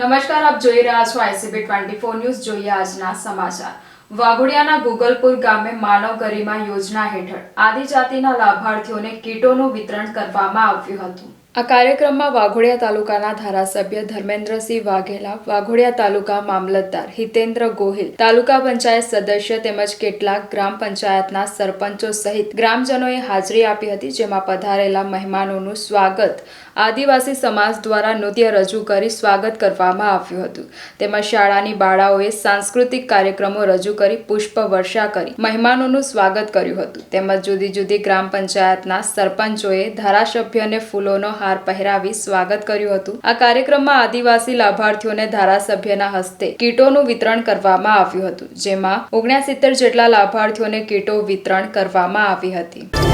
નમસ્કાર, આપ જોઈ રહ્યા છો આઈસીબી ટ્વેન્ટી ફોર ન્યૂઝ. જોઈએ આજના સમાચાર. વાઘોડિયાના ગુગલપુર ગામે માનવ ગરિમા યોજના હેઠળ આદિજાતિના લાભાર્થીઓને કીટોનું વિતરણ કરવામાં આવ્યું હતું. આ કાર્યક્રમમાં વાઘોડિયા તાલુકાના ધારાસભ્ય ધર્મેન્દ્રસિંહ વાઘેલા, વાઘોડિયા તાલુકા મામલતદાર હિતેન્દ્ર ગોહિલ, તાલુકા પંચાયત સદસ્ય તેમજ કેટલાક ગ્રામ પંચાયતના સરપંચો સહિત ગ્રામજનોએ હાજરી આપી હતી, જેમાં પધારેલા મહેમાનોનું સ્વાગત આદિવાસી સમાજ દ્વારા નૃત્ય રજૂ કરી સ્વાગત કરવામાં આવ્યું હતું. તેમજ શાળાની બાળાઓએ સાંસ્કૃતિક કાર્યક્રમો રજૂ કરી પુષ્પ વર્ષા કરી મહેમાનોનું સ્વાગત કર્યું હતું. તેમજ જુદી જુદી ગ્રામ પંચાયતના સરપંચોએ ધારાસભ્યને ફૂલોનો હાર પહેરાવી સ્વાગત કર્યું હતું. આ કાર્યક્રમમાં આદિવાસી લાભાર્થીઓને ધારાસભ્યના હસ્તે કીટોનું વિતરણ કરવામાં આવ્યું હતું, જેમાં ઓગણસિત્તેર જેટલા લાભાર્થીઓને કીટો વિતરણ કરવામાં આવી હતી.